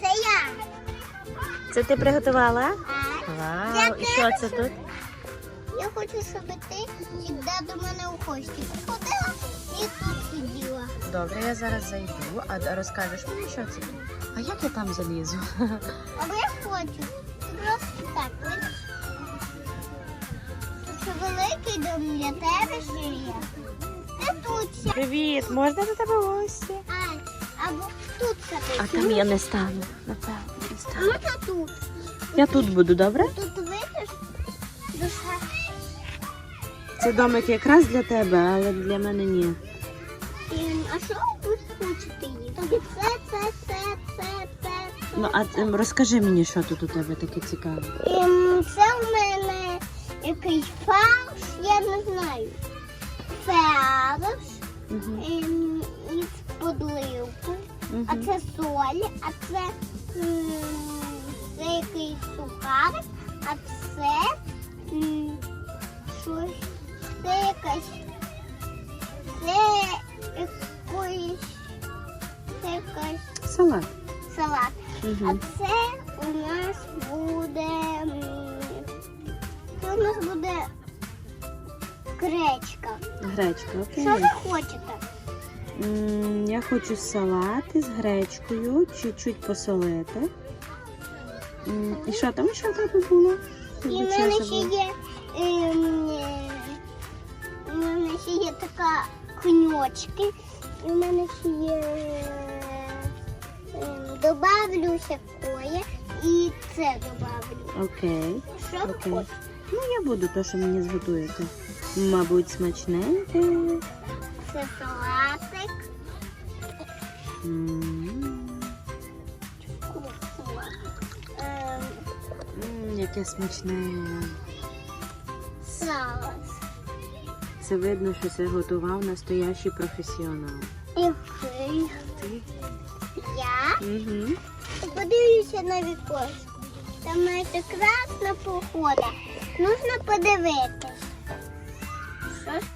Це я. Це ти приготувала? А? Вау. І що це тут? Я хочу, щоб ти завжди до мене у гості приходила і тут сиділа. Добре, я зараз зайду, а розкажеш мені, що це? А як я там залізу? Або я хочу. Просто так, ще великий дом для тебе ще є. Ти тут. Привіт, можна до тебе в гості? Або тут сидить. А там я не стану, напевно, не А стану. можна тут. Я тут буду, добре? Тут видиш? Душа. Це домик якраз для тебе, але для мене ні. Ем, А що ви хочете їсти? Це, це, це, це, це. Ну, а ем, розкажи мені, що тут у тебе таке цікаве. Ем, це в мене якийсь фарш, я не знаю. Фарш Угу. ем, із подливку, а це соль, а це, це якийсь сухарик, а це щось, це якась, це якийсь, це якась Салат. салат. А Угу. це у нас буде. Це у нас буде гречка. Гречка, окей. Що ви хочете? Я хочу салат із гречкою, чуть-чуть посолити. І що там ще в тебе було? І в мене ще є. ем, У мене ще є така коньочки. І в мене ще є. ем, Добавлю сякоє і це добавлю. Окей. Що Окей. Ну, я буду то, що мені зготуєте. Мабуть, смачненьке. Це салатик. Яке смачне. Салат. Це видно, що це готував настоящий професіонал. Який? Ти? Я Угу. подивлюся на вікошку. Там навіть красна погода. Нужно подивитись. Що ж